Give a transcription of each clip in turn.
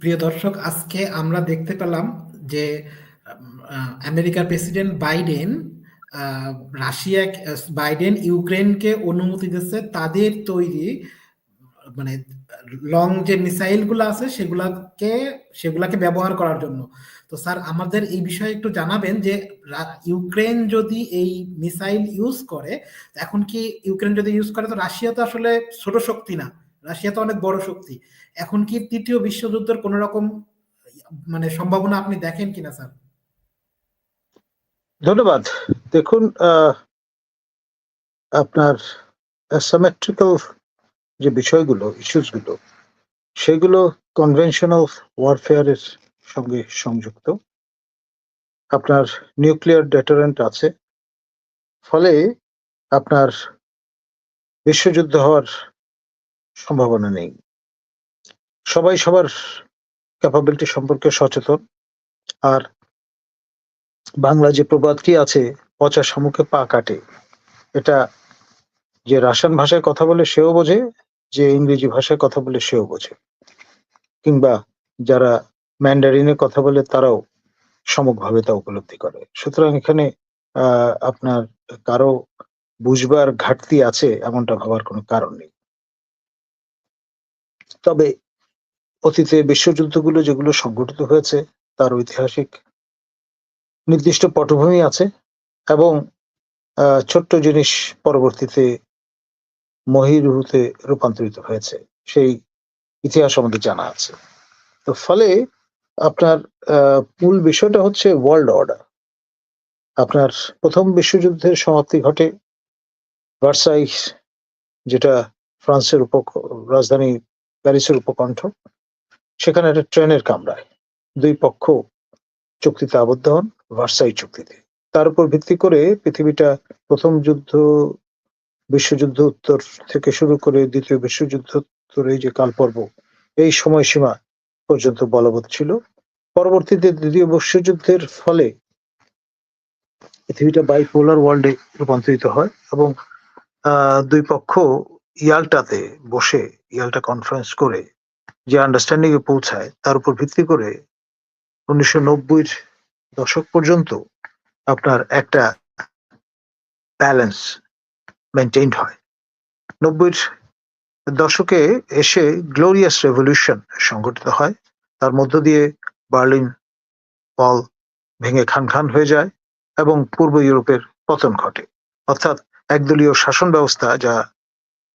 প্রিয় দর্শক, আজকে আমরা দেখতে পেলাম যে আমেরিকার প্রেসিডেন্ট বাইডেন রাশিয়া, বাইডেন ইউক্রেনকে অনুমতি দিচ্ছে তাদের তৈরি মানে লং যে মিসাইলগুলো আছে, সেগুলাকে সেগুলাকে ব্যবহার করার জন্য। তো স্যার, আমাদের এই বিষয়ে একটু জানাবেন যে ইউক্রেন যদি এই মিসাইল ইউজ করে এখন কি ইউক্রেন যদি ইউজ করে, তো রাশিয়া তো আসলে ছোট শক্তি না। রাশিয়া তো অনেক বড় শক্তি। এখন কি তৃতীয় বিশ্বযুদ্ধের কোন রকম মানে সম্ভাবনা আপনি দেখেন কিনা, স্যার? ধন্যবাদ। দেখুন আপনার অ্যাসামেট্রিক্যাল যে বিষয়গুলো ইস্যুসগুলো সেগুলো কনভেনশনাল ওয়ারফেয়ারের সঙ্গে সংযুক্ত। আপনার নিউক্লিয়ার ডেটারেন্ট আছে। ফলে আপনার বিশ্বযুদ্ধ হওয়ার সম্ভাবনা নেই। সবাই সবার ক্যাপাবিলিটি সম্পর্কে সচেতন। আর বাংলা যে প্রবাদটি আছে, পচা শামুকে পা কাটে, এটা যে রাশিয়ান ভাষায় কথা বলে সেও বোঝে, যে ইংরেজি ভাষায় কথা বলে সেও বোঝে। কিংবা যারা ম্যান্ডারিনে কথা বলে, তারাও সমকভাবে তা উপলব্ধি করে। সুতরাং এখানে আপনার কারও বুঝবার ঘাটতি আছে, এমনটা ভাবার কোনো কারণ নেই। তবে অতীতে বিশ্বযুদ্ধগুলো যেগুলো সংঘটিত হয়েছে, তার ঐতিহাসিক নির্দিষ্ট পটভূমি আছে এবং ছোট্ট জিনিস পরবর্তীতে মহিরুহতে রূপান্তরিত হয়েছে। সেই ইতিহাস আমাদের জানা আছে। তো ফলে আপনার মূল বিষয়টা হচ্ছে ওয়ার্ল্ড অর্ডার আপনার প্রথম বিশ্বযুদ্ধের সমাপ্তি ঘটে ভার্সাই যেটা ফ্রান্সের উপ রাজধানী প্যারিসের উপকণ্ঠ। সেখানে একটা ট্রেনের কামরায় দুই পক্ষ চুক্তিতে আবদ্ধ হন, ভার্সাই চুক্তিতে। তার উপর ভিত্তি করে পৃথিবীটা প্রথম যুদ্ধ, বিশ্বযুদ্ধ উত্তর থেকে শুরু করে দ্বিতীয় বিশ্বযুদ্ধ উত্তর যে কালপর্ব, এই সময়সীমা পর্যন্ত বলবৎ ছিল। পরবর্তীতে দ্বিতীয় বিশ্বযুদ্ধের ফলে পৃথিবীটা বাইপোলার ওয়ার্ল্ডে রূপান্তরিত হয় এবং দুই পক্ষ ইয়াল্টাতে বসে ইয়াল্টা কনফারেন্স করে যে আন্ডারস্ট্যান্ডিং এ পৌঁছায়, তার উপর ভিত্তি করে উনিশশো দশক পর্যন্ত আপনার একটা ব্যালেন্স মেনটেইনড হয়। নব্বইয়ের দশকে এসে গ্লোরিয়াস রেভলিউশন সংগঠিত হয়। তার মধ্য দিয়ে বার্লিন ওয়াল ভেঙে খান খান হয়ে যায় এবং পূর্ব ইউরোপের পতন ঘটে। অর্থাৎ একদলীয় শাসন ব্যবস্থা যা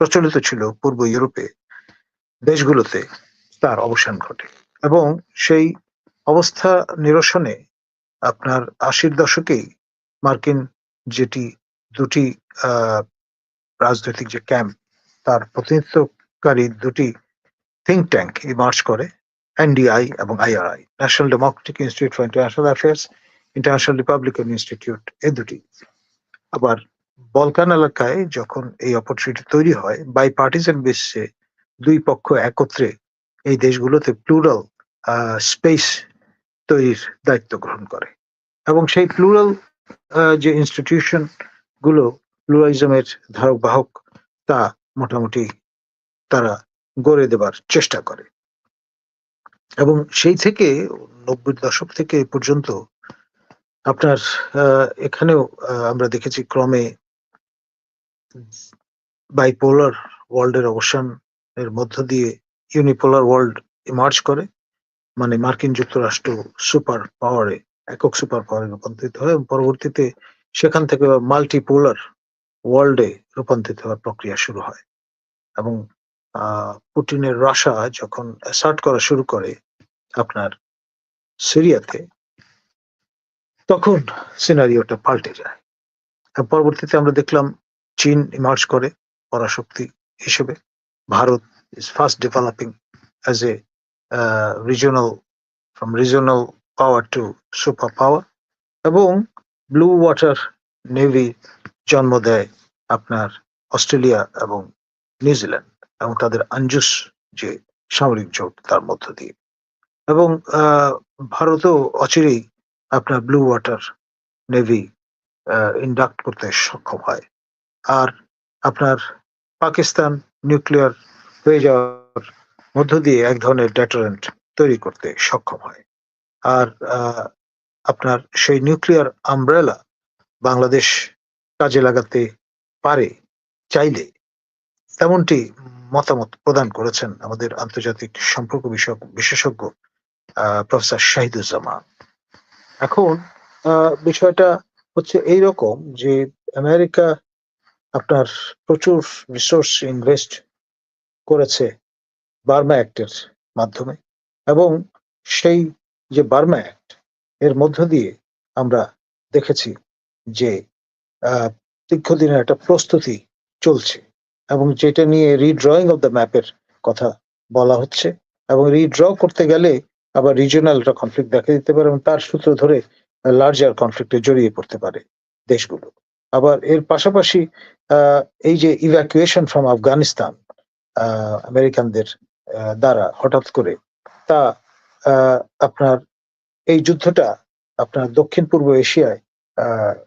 প্রচলিত ছিল পূর্ব ইউরোপে দেশগুলোতে তার অবসান ঘটে এবং সেই অবস্থা নিরসনে আপনার আশির দশকেই মার্কিন যেটি দুটি রাজনৈতিক যে ক্যাম্প, তার প্রতিনিধিত্বকারী দুটি থিঙ্ক ট্যাঙ্ক এই মার্চ করে এনডিআই এবং IRI National Democratic Institute for International Affairs International Republican Institute এ দুটি। আবার বলকান এলাকায় যখন এই অপরচুনিটি তৈরি হয় বাই পার্টিজান বেসিসে দুই পক্ষ একত্রে এই দেশগুলোতে প্লুরাল স্পেস তৈরির দায়িত্ব গ্রহণ করে। এবং সেই প্লুরাল যে ইনস্টিটিউশনগুলো প্লুরালিজমের ধারক বাহক, তা মোটামুটি তারা গড়ে দেবার চেষ্টা করে। এবং সেই থেকে, নব্বই দশক থেকে পর্যন্ত আপনার এখানেও আমরা দেখেছি ক্রমে বাইপোলার ওয়ার্ল্ডের অবসানের মধ্য দিয়ে ইউনিপোলার ওয়ার্ল্ড ইমার্জ করে মানে মার্কিন যুক্তরাষ্ট্র সুপার পাওয়ারে একক সুপার পাওয়ারে রূপান্তরিত হয় এবং পরবর্তীতে সেখান থেকে মাল্টিপোলার ওয়ার্ল্ডে রূপান্তরিত হওয়ার প্রক্রিয়া শুরু হয়। এবং পুটিনের রাশা যখন অ্যাসার্ট করা শুরু করে আপনার সিরিয়াতে, তখন সিনারিওটা পাল্টে যায়। পরবর্তীতে আমরা দেখলাম চীন ইমার্জ করে পরাশক্তি হিসেবে। Bharat is fast developing as a regional from regional power to super power এবং ব্লু ওয়াটার নেভি জন্ম দেয় আপনার অস্ট্রেলিয়া এবং নিউজিল্যান্ড এবং তাদের আঞ্জুস যে সামরিক জোট তার মধ্য দিয়ে এবং ভারতও অচিরেই আপনার ব্লু ওয়াটার নেভি ইন্ডাক্ট করতে সক্ষম হয় আর আপনার পাকিস্তান নিউক্লিয়ার হয়ে যাওয়ার মধ্য দিয়ে এক ধরনের ডেটারেন্ট তৈরি করতে সক্ষম হয়। আর আপনার সেই নিউক্লিয়ার আমব্রেলা বাংলাদেশ কাজে লাগাতে পারে, চাইলে তেমনটি মতামত প্রদান করেছেন আমাদের আন্তর্জাতিক সম্পর্ক বিষয়ক বিশেষজ্ঞ প্রফেসর শাহিদুজ্জামান। এখন বিষয়টা হচ্ছে এই রকম যে আমেরিকা আপনার প্রচুর রিসোর্স ইনভেস্ট করেছে বার্মা অ্যাক্টের মাধ্যমে এবং সেই যে বার্মা অ্যাক্ট এর মধ্য দিয়ে আমরা দেখেছি যে দীর্ঘদিনের একটা প্রস্তুতি চলছে এবং যেটা নিয়ে রিড্রয়িং অফ দ্য ম্যাপের কথা বলা হচ্ছে এবং রিড্র করতে গেলে আবার রিজিওনাল একটা কনফ্লিক্ট দেখা দিতে পারে এবং তার সূত্র ধরে লার্জার কনফ্লিক্টে জড়িয়ে পড়তে পারে দেশগুলো। আবার এর পাশাপাশি এই যে ইভ্যাকুয়েশন ফ্রম আফগানিস্তান আমেরিকানদের দ্বারা হঠাৎ করে, তা আপনার এই যুদ্ধটা আপনার দক্ষিণ পূর্ব এশিয়ায়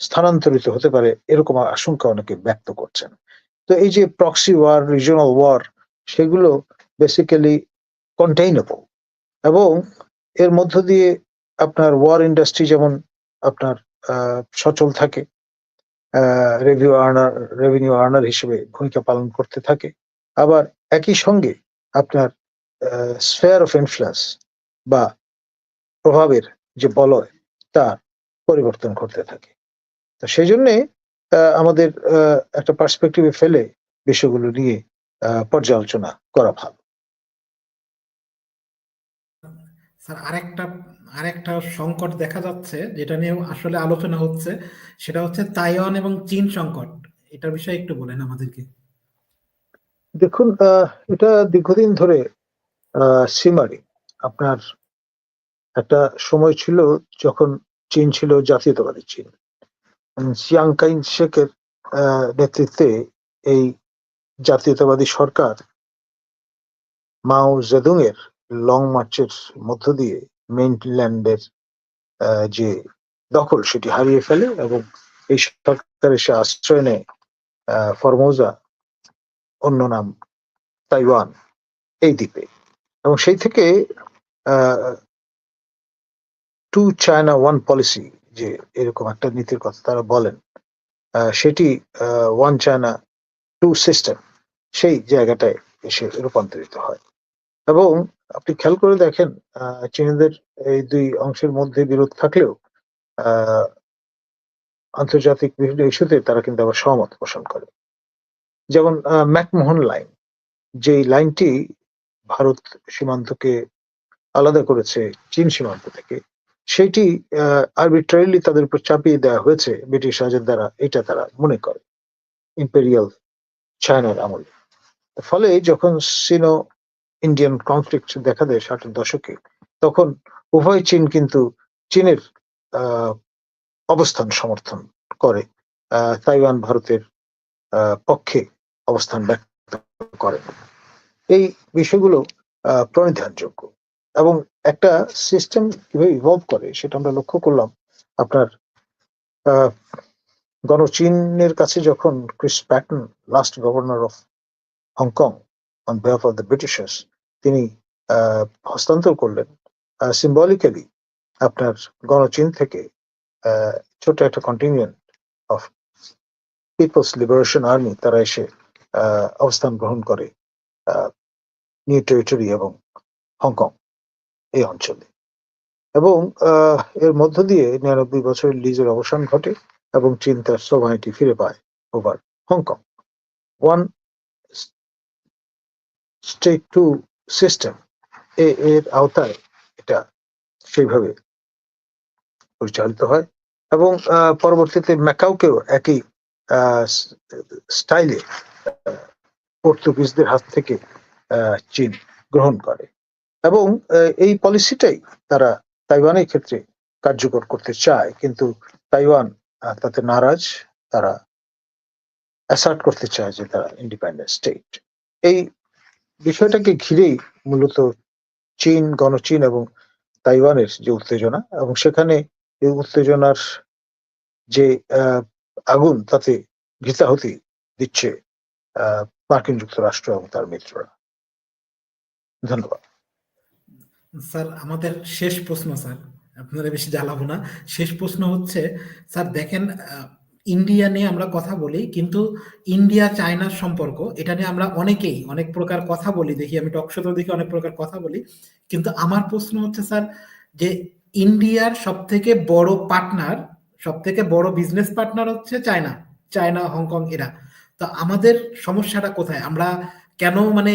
স্থানান্তরিত হতে পারে এরকম আশঙ্কা অনেকে ব্যক্ত করছেন। তো এই যে প্রক্সি ওয়ার রিজনাল ওয়ার সেগুলো বেসিক্যালি কন্টেইনেবল এবং এর মধ্য দিয়ে আপনার ওয়ার ইন্ডাস্ট্রি যেমন আপনার সচল থাকে রেভিউ আর্নার রেভিনিউ আর্নার হিসেবে ভূমিকা পালন করতে থাকে। আবার একই সঙ্গে আপনার স্ফেয়ার অফ ইনফ্লুয়েন্স বা প্রভাবের যে বলয় তার পরিবর্তন ঘটতে থাকে। তো সেই জন্যে আমাদের একটা পার্সপেক্টিভে ফেলে বিষয়গুলো নিয়ে পর্যালোচনা করা ভালো। স্যার, আরেকটা আরেকটা সংকট দেখা যাচ্ছে যেটা নিয়ে আসলে আলোচনা হচ্ছে সেটা হচ্ছে তাইওয়ান এবং চীন সংকট। এটার বিষয়ে একটু বলেন আমাদেরকে। দেখুন এটা দীর্ঘদিন ধরে সিমারি আপনার একটা সময় ছিল যখন চীন ছিল জাতীয়তাবাদী চীন। শেকের আহ, নেতৃত্বে এই জাতীয়তাবাদী সরকার মাও জেদুং এর লং মার্চের মধ্য দিয়ে মেইনল্যান্ডের যে দখল সেটি হারিয়ে ফেলে এবং এই সরকার এসে আশ্রয় নেয় ফরমোজা, অন্য নাম তাইওয়ান, এই দ্বীপে। এবং সেই থেকে টু চায়না ওয়ান পলিসি যে এরকম একটা নীতির কথা তারা বলেন সেটি ওয়ান চায়না টু সিস্টেম সেই জায়গাটায় এসে রূপান্তরিত হয়। এবং আপনি খেয়াল করে দেখেন চীনাদের এই দুই অংশের মধ্যে বিরোধ থাকলেও আন্তর্জাতিক বিভিন্ন ইস্যুতে তারা কিন্তু আবার সহমত পোষণ করে। যেমন ম্যাকমোহন লাইন, যেই লাইনটি ভারত সীমান্তকে আলাদা করেছে, চীন সীমান্ত থেকে, সেটি আরবিট্রারিলি তাদের উপর চাপিয়ে দেওয়া হয়েছে ব্রিটিশ রাজের দ্বারা, এটা তারা মনে করে ইম্পেরিয়াল চায়নার আমলে। ফলে যখন সিনো ইন্ডিয়ান কনফ্লিক্ট দেখা দেয় ষাটের দশকে, তখন উভয় চীন কিন্তু চীনের অবস্থান সমর্থন করে তাইওয়ান ভারতের পক্ষে অবস্থান ব্যক্ত করে। এই বিষয়গুলো প্রণিধানযোগ্য এবং একটা সিস্টেম কীভাবে ইভলভ করে সেটা আমরা লক্ষ্য করলাম আপনার গণচীনের কাছে যখন Chris Patten last governor of Hong on behalf of the Britishers তিনি হস্তান্তর করলেন সিম্বলিক্যালি আপনার গণচীন থেকে ছোট একটা contingent of People's Liberation Army তারা এসে অবস্থান গ্রহণ করে নিউ টেরিটরি এবং হংকং এই অঞ্চলে। এবং এর মধ্য দিয়ে নিরানব্বই বছরের লিজের অবসান ঘটে এবং চীন তার সোভাইটি ফিরে পায় over Hong Kong one state to system এর আওতায় এটা সেইভাবে পরিচালিত হয় এবং পরবর্তীতে ম্যাকাউকেও একই স্টাইলে পর্তুগিজদের হাত থেকে চীন গ্রহণ করে এবং এই পলিসিটাই তারা তাইওয়ানের ক্ষেত্রে কার্যকর করতে চায়। কিন্তু তাইওয়ান তাতে নারাজ, তারা অ্যাসার্ট করতে চায় যে তারা ইন্ডিপেন্ডেন্ট স্টেট এই বিষয়টাকে ঘিরেই মূলত চীন, গণচীন এবং তাইওয়ানের যে উত্তেজনা এবং সেখানে এই উত্তেজনার যে আগুন তাতে ঘৃতাহুতি দিচ্ছে মার্কিন যুক্তরাষ্ট্র এবং তার মিত্ররা। ধন্যবাদ। স্যার, আমাদের শেষ প্রশ্ন, স্যার। আপনারা বেশি জ্বালাবো না। শেষ প্রশ্ন হচ্ছে, স্যার, দেখেন ইন্ডিয়া নিয়ে আমরা কথা বলি, কিন্তু ইন্ডিয়া চায়নার সম্পর্ক, এটা নিয়ে আমরা অনেকেই অনেক প্রকার কথা বলি, দেখি আমি টকশোতেও দেখি অনেক প্রকার কথা বলি, কিন্তু আমার প্রশ্ন হচ্ছে স্যার যে ইন্ডিয়ার সব থেকে বড় পার্টনার সব থেকে বড় বিজনেস পার্টনার হচ্ছে চায়না চায়না হংকং এরা। তো আমাদের সমস্যাটা কোথায়? আমরা কেন মানে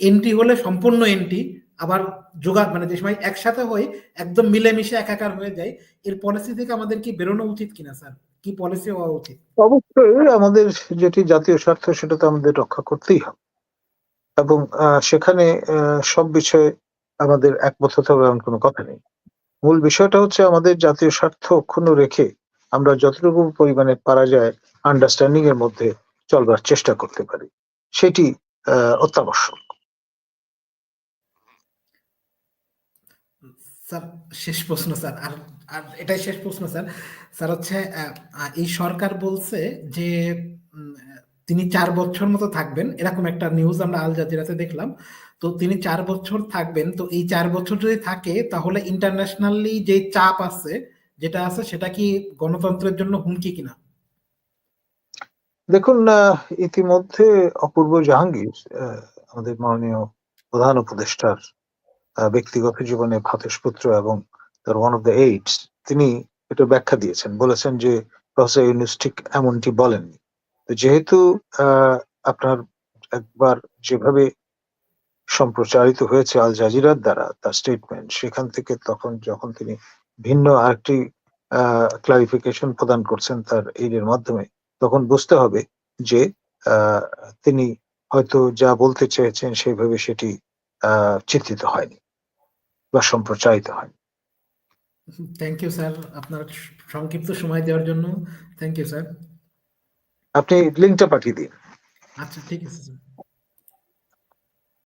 এন্ট্রি হলে সম্পূর্ণ এন্ট্রি আবার যোগা মানে যে সময় একসাথে হই, একদম মিলেমিশে একাকার হয়ে যায় এর পলিসি থেকে আমাদের কি বেরোনো উচিত কিনা স্যার কি পলিসি হওয়া উচিত? অবশ্যই আমাদের যেটি জাতীয় স্বার্থ সেটা তো আমাদের রক্ষা করতেই হবে। এবং সেখানে সব বিষয়ে আমাদের একমত হতে হবে, এমন কোনো কথা নেই। মূল বিষয়টা হচ্ছে আমাদের জাতীয় স্বার্থ অক্ষুণ্ণ রেখে আমরা যতটুকু পরিমাণে পারা যায় আন্ডারস্ট্যান্ডিং এর মধ্যে চলবার চেষ্টা করতে পারি। সেটি অত্যাবশ্যক। স্যার, শেষ প্রশ্ন স্যার, আর আর এটাই শেষ প্রশ্ন স্যার। স্যার হচ্ছে এই সরকার বলছে যে তিনি চার বছর মতো থাকবেন। এরকম একটা নিউজ আমরা আল জাজিরাতে দেখলাম। তো তিনি চার বছর থাকবেন। তো এই চার বছর যদি থাকে, তাহলে ইন্টারন্যাশনালি যে চাপ আছে, যেটা আছে, সেটা কি গণতন্ত্রের জন্য হুমকি কিনা? দেখুন ইতিমধ্যে অপূর্ব জাহাঙ্গীর আমাদের মাননীয় প্রধান উপদেষ্টার ব্যক্তিগত জীবনে ভাতসপুত্র এবং তার ওয়ান অফ দ্য এইডস তিনি এটা ব্যাখ্যা দিয়েছেন। বলেছেন যে প্রফেসর ইউনুস ঠিক এমনটি বলেননি। তো যেহেতু আপনার একবার যেভাবে সম্প্রচারিত হয়েছে আল জাজিরার দ্বারা, তার স্টেটমেন্ট সেখান থেকে তখন যখন তিনি ভিন্ন আরেকটি ক্লারিফিকেশন প্রদান করছেন তার এইডের মাধ্যমে, তখন বুঝতে হবে যে তিনি হয়তো যা বলতে চেয়েছেন সেইভাবে সেটি চিত্রিত হয়নি বা সম্প্রচারিত হয়নি। থ্যাংক ইউ স্যার আপনার সংক্ষিপ্ত সময় দেওয়ার জন্য। থ্যাংক ইউ স্যার আপনি লিঙ্কটা পাঠিয়ে দিন। আচ্ছা ঠিক আছে স্যার